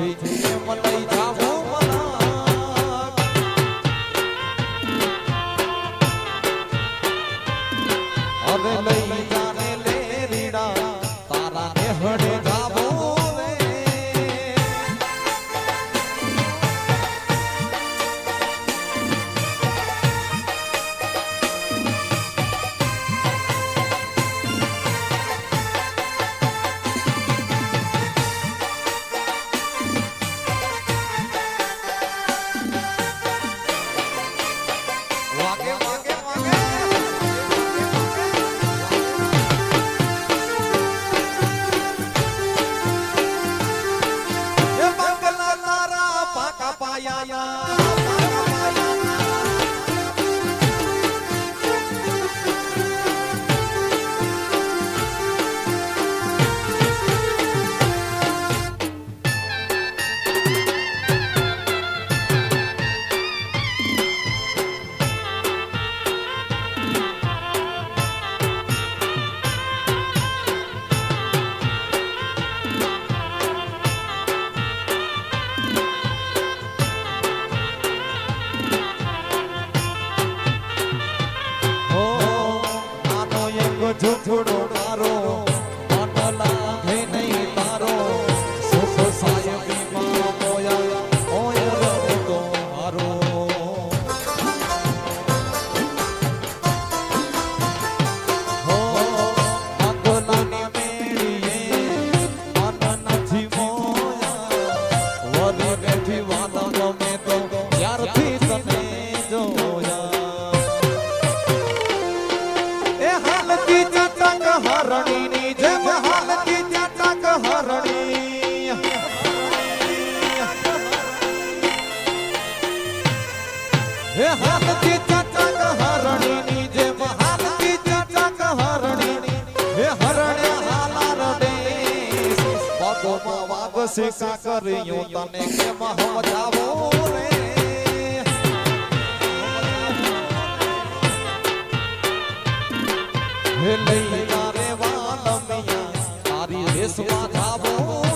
થી મને જાવ લોકોમાં વાપસી કા કર્યું, તને કેમ સમજાવો રે? હે લઈ તારે વાલમિયા તારી રેસમાં ધાવો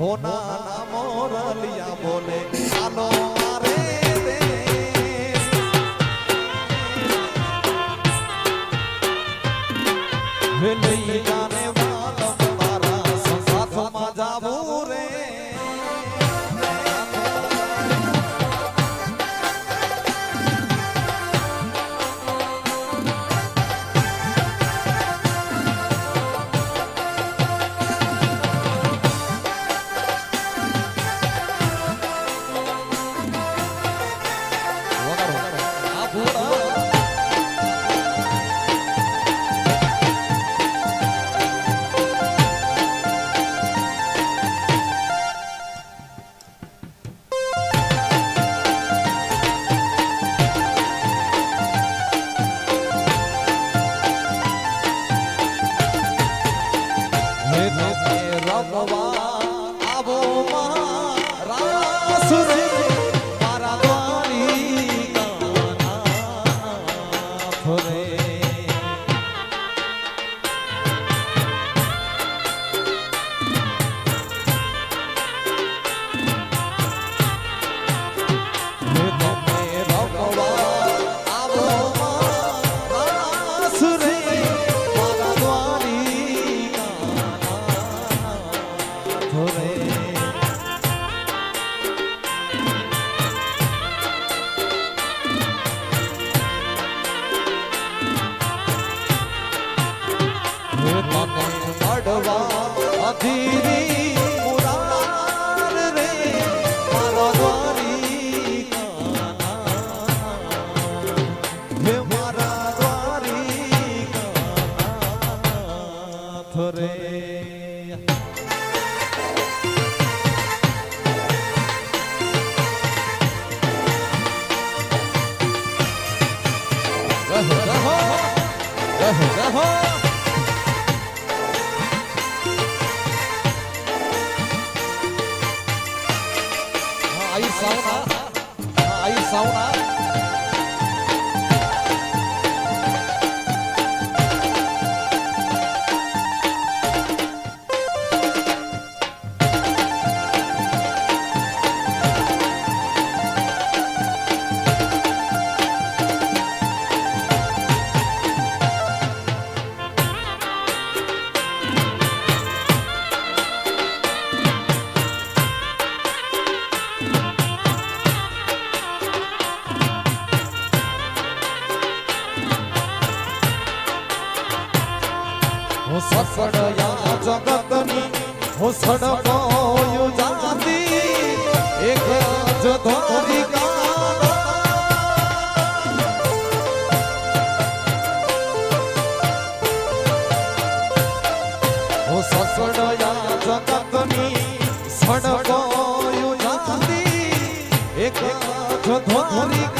મોના મોરલિયા आई सावना आई सावना સડકોયું જાતી એક રાજધારી સસડયા જગતની સડકોયું જાતી એક રાજધારી